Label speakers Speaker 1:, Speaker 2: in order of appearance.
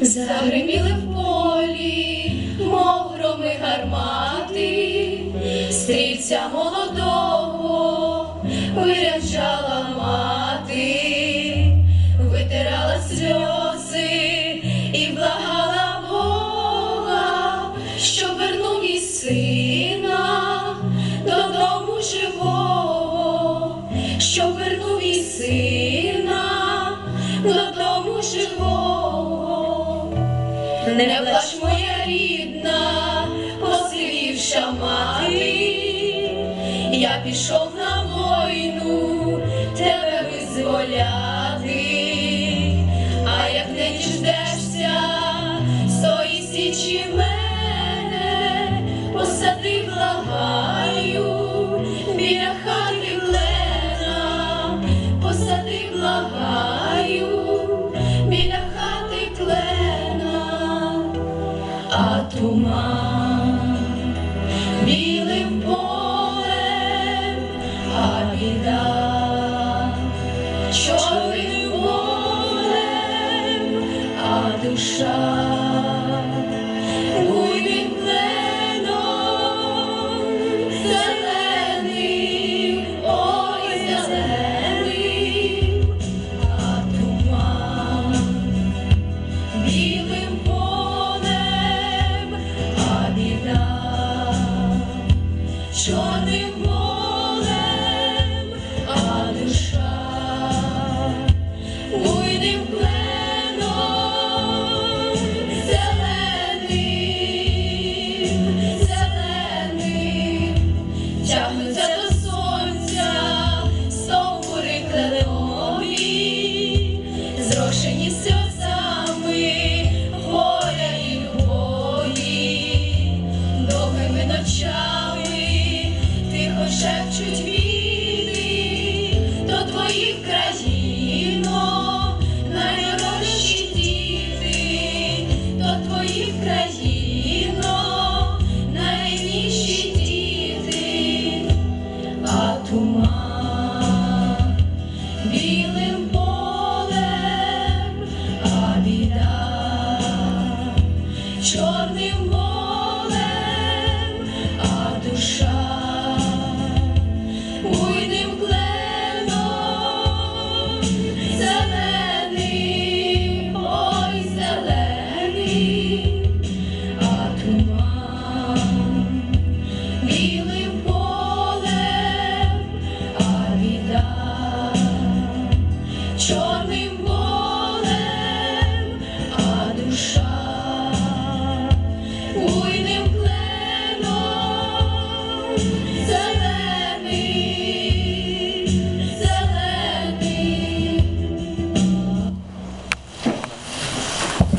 Speaker 1: Загриміли в полі, мов громи гармати, стрільця молодого додому живого. Не плач, моя рідна, посивівша мати, я пішов на війну тебе визволяти, а як не діждешся стої січі мене, посади благаю, біля хати а туман зрошені сльозами горя і любові, довгими ночами тихо шепчуть війни до твоїх країно, найдорожчі діти, до твоїх країно,